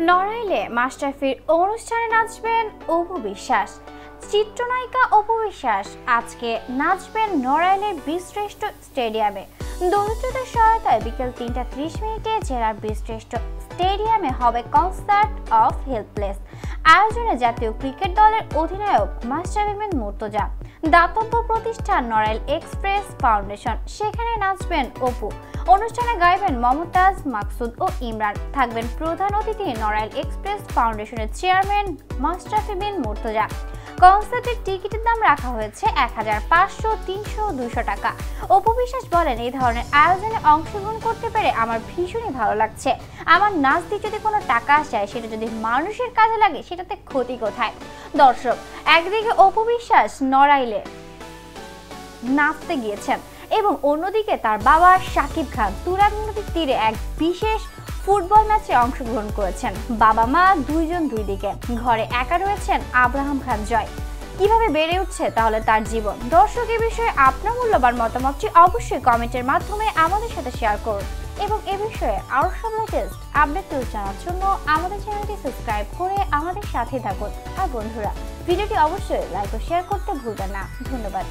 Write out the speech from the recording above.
নড়াইলে মাস্টারফির অনুষ্ঠানে নাচবেন অপু বিশ্বাস, চিত্রনায়িকা অপু বিশ্বাস। আজকে নাচবেন নড়াইলের বিশ্রেষ্ঠ স্টেডিয়ামে। দরিদ্রদের সহায়তায় বিকেল তিনটা ত্রিশ মিনিটে জেলার বিশ্রেষ্ঠ স্টেডিয়ামে হবে কনসার্ট অফ হেল্পলেস। আয়োজনে জাতীয় ক্রিকেট দলের অধিনায়ক মাস্টার মুর্তজা। দাতব্য প্রতিষ্ঠান নড়াইল এক্সপ্রেস ফাউন্ডেশন। সেখানে নাচবেন অপু। অনুষ্ঠানে গাইবেন মমতাজ, মাকসুদ ও ইমরান। থাকবেন প্রধান অতিথি নড়াইল এক্সপ্রেস ফাউন্ডেশনের চেয়ারম্যান মাস্টাফি বিন মুর্তজা। কনসার্টের টিকিটের দাম রাখা হয়েছে এক হাজার পাঁচশো, তিনশো, দুশো টাকা। অপু বিশ্বাস বলেন এই ধরনের আয়োজনে অংশগ্রহণ করতে পেরে আমার ভীষণই ভালো লাগছে। আমার নাচ দিয়ে যদি কোনো টাকা আসে, সেটা যদি মানুষের কাজে লাগে, সেটাতে ক্ষতি কোথায়? দর্শক, একদিকে অপু বিশ্বাস নড়াইলে নাচতে গিয়েছেন। এবং অন্যদিকে তার বাবা শাকিব খান তুরাগ নদীর তীরে এক বিশেষ ফুটবল ম্যাচে অংশগ্রহণ করেছেন। বাবা মা দুইজন দুই দিকে। ঘরে একা রয়েছেন আব্রাহাম খান জয়। কীভাবে বেড়ে উঠছে তাহলে তার জীবন? দর্শক, এ বিষয়ে আপনার মূল্যবান মতামতটি অবশ্যই কমেন্টের মাধ্যমে আমাদের সাথে শেয়ার করুন। এবং এ বিষয়ে আরও সব লেটেস্ট আপডেট জানার জন্য আমাদের চ্যানেলটি সাবস্ক্রাইব করে আমাদের সাথে থাকুন। আর বন্ধুরা, ভিডিওটি অবশ্যই লাইক ও শেয়ার করতে ভুলবেন না। ধন্যবাদ।